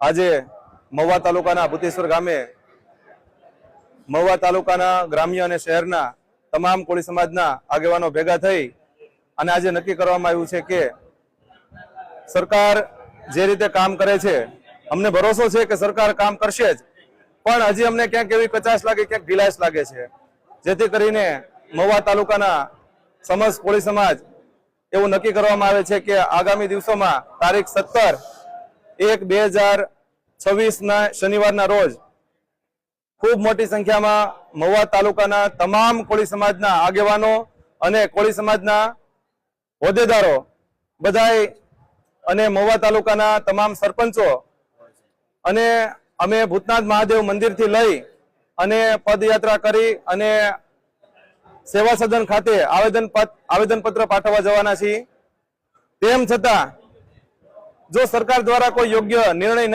આજે મહુવા તાલુકાના ભૂતેશ્વર ગામે મહુવા તાલુકાના ગ્રામ્ય અને શહેરના તમામ કોળી સમાજના આગેવાનો ભેગા થઈ અને આજે નક્કી કરવામાં આવ્યું છે કે સરકાર જે રીતે કામ કરે છે, અમને ભરોસો છે કે સરકાર કામ કરશે જ, પણ હજી અમને ક્યાંક એવી કચાશ લાગે, ક્યાંક ઢીલાશ લાગે છે. જેથી કરીને મહુવા તાલુકાના સમસ્ત કોળી સમાજ એવું નક્કી કરવામાં આવે છે કે આગામી દિવસોમાં તારીખ સત્તર એક બે હજાર છવ્વીસના શનિવારના રોજ ખૂબ મોટી સંખ્યામાં મહુવા તાલુકાના તમામ કોળી સમાજના આગેવાનો અને કોળી સમાજના હોદ્દેદારો બધાય અને મહુવા તાલુકાના તમામ સરપંચો અને અમે ભૂતનાથ મહાદેવ મંદિરથી લઈ અને પદયાત્રા કરી અને સેવા સદન ખાતે આવેદન આવેદનપત્ર પાઠવવા જવાના છીએ. તેમ છતાં જો સરકાર દ્વારા કોઈ યોગ્ય નિર્ણય નહીં